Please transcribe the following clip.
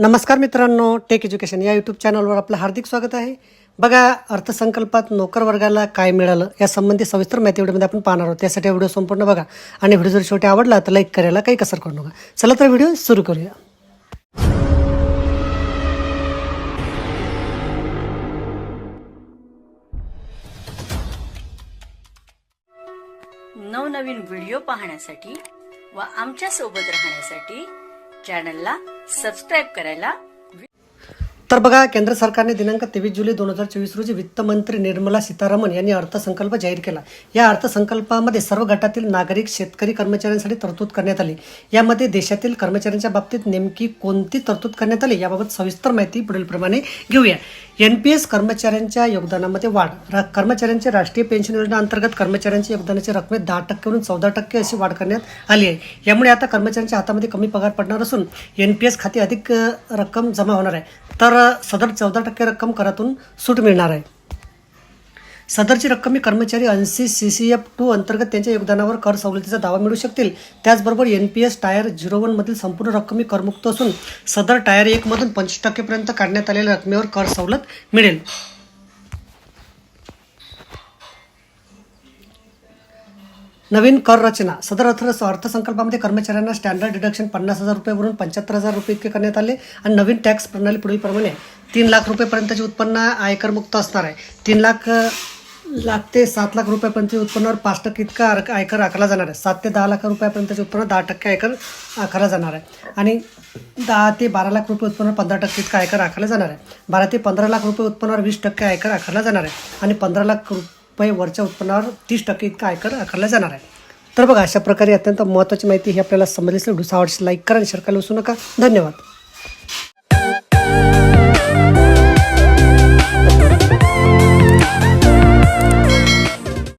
नमस्कार मित्रांनो take education या यूट्यूब चॅनलवर आपलं हार्दिक स्वागत आहे. बघा अर्थसंकल्पात नोकर वर्गाला काय मिळालं यासंबंधी सविस्तर माहिती व्हिडिओमध्ये आपण पाहणार आहोत. त्यासाठी व्हिडिओ संपूर्ण बघा आणि व्हिडिओ जर शेवटी आवडला तर लाईक करायला काही कसर करू नका. चला तर व्हिडिओ सुरू करूया. नवनवीन व्हिडिओ पाहण्यासाठी व आमच्यासोबत राहण्यासाठी चॅनलला सबस्क्राईब करायला तर बघा केंद्र सरकारने दिनांक तेवीस जुलै दोन हजार चोवीस रोजी वित्तमंत्री निर्मला सीतारामन यांनी अर्थसंकल्प जाहीर केला. या अर्थसंकल्पामध्ये सर्व गटातील नागरिक शेतकरी कर्मचाऱ्यांसाठी तरतूद करण्यात आली. यामध्ये देशातील कर्मचाऱ्यांच्या बाबतीत नेमकी कोणती तरतूद करण्यात आली याबाबत सविस्तर माहिती पुढीलप्रमाणे घेऊया. एन पी एस कर्मचाऱ्यांच्या योगदानामध्ये वाढ. रा- कर्मचाऱ्यांच्या राष्ट्रीय पेन्शन योजना अंतर्गत कर्मचाऱ्यांच्या योगदानाची रकमेत दहा टक्केवरून चौदा टक्के अशी वाढ करण्यात आली आहे. यामुळे आता कर्मचाऱ्यांच्या हातामध्ये कमी पगार पडणार असून एन पी एस खाते अधिक रक्कम जमा होणार आहे. तर अ, सदर चौदा टक्के रक्कम करातून सूट मिळणार आहे. सदरची रक्कम ही कर्मचारी ऐंशी सी सी एफ टू अंतर्गत त्यांच्या योगदानावर कर सवलतीचा दावा मिळू शकतील. त्याचबरोबर N P S tier zero वनमधील संपूर्ण रक्कम ही करमुक्त असून सदर टायर एकमधून पंचवीस टक्केपर्यंत काढण्यात आलेल्या रकमेवर कर सवलत मिळेल. नवीन कर रचना. सदर अर्थ अर्थसंकल्पामध्ये कर्मचाऱ्यांना स्टँडर्ड डिडक्शन पन्नास हजार रुपयेवरून पंच्याहत्तर हजार रुपये इतके करण्यात आले आणि नवीन टॅक्स प्रणाली पुढीलप्रमाणे तीन लाख रुपयेपर्यंतचे उत्पन्न आयकरमुक्त असणार आहे. तीन लाख लाख ते सात लाख रुपयापर्यंत उत्पन्नावर पाच टक्के इतका आर- आयकर आकारला जाणार आहे. सात ते दहा लाख रुपयापर्यंतचे उत्पन्न दहा टक्के आयकर आकारला जाणार आहे. आणि दहा ते बारा लाख रुपये उत्पन्नावर पंधरा टक्के इतका आयकर आकारला जाणार आहे. बारा ते पंधरा लाख रुपये उत्पन्नावर वीस टक्के आयकर आकारला जाणार आहे. आणि पंधरा लाख रुपये वरच्या उत्पन्नावर तीस टक्के इतका आयकर आकारला जाणार आहे. तर बघा अशा प्रकारे अत्यंत महत्त्वाची माहिती ही आपल्याला समजली असेल व्हिडिओ आवडल्यास लाईक करा आणि शेअर करायला विसरू नका. धन्यवाद.